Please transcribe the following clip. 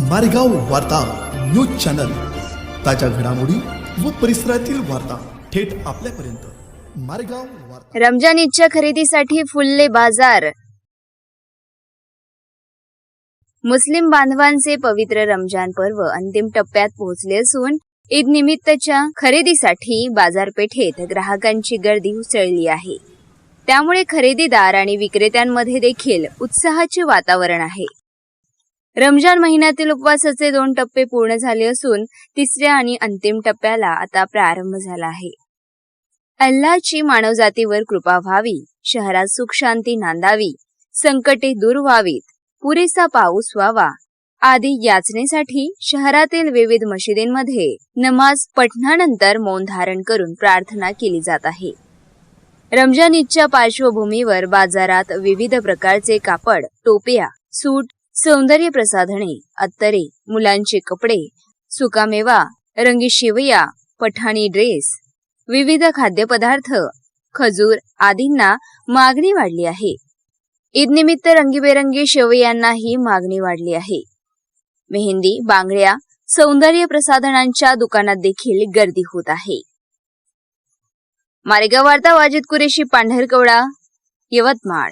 मारेगाव वार्ता news channel. ताज्या घडामोडी व परिसरातील वार्ता थेट आपल्यापर्यंत. मारेगाव वार्ता. रमजान ईदच्या खरेदीसाठी फुलले बाजार. मुस्लिम बांधवांचे पवित्र रमजान पर्व अंतिम टप्प्यात पोहोचले असून ईद निमित्तच्या खरेदीसाठी बाजारपेठेत ग्राहकांची गर्दी उसळली आहे. त्यामुळे खरेदीदार आणि विक्रेत्यांमध्ये देखील उत्साहाचे वातावरण आहे. रमजान महिन्यातील उपवासाचे दोन टप्पे पूर्ण झाले असून तिसऱ्या आणि अंतिम टप्प्याला आता प्रारंभ झाला आहे. अल्लाची मानवजातीवर कृपा व्हावी शहरात सुख शांती नांदावी संकटे दूर व्हावीत पुरेसा पाऊस व्हावा आदी याचनेसाठी शहरातील विविध मशिदींमध्ये नमाज पठणानंतर मौन धारण करून प्रार्थना केली जात आहे. रमजान ईदच्या पार्श्वभूमीवर बाजारात विविध प्रकारचे कापड टोप्या सूट सौंदर्य प्रसाधने अत्तरे मुलांचे कपडे सुकामेवा रंगी शिवया पठाणी ड्रेस विविध खाद्यपदार्थ खजूर आदींना मागणी वाढली आहे. ईदनिमित्त रंगीबेरंगी शेवयांनाही मागणी वाढली आहे. मेहंदी बांगड्या सौंदर्य प्रसाधनांच्या दुकानात देखील गर्दी होत आहे. मारेगाव वार्ता वाजिद कुरेशी पांढरकवडा यवतमाळ.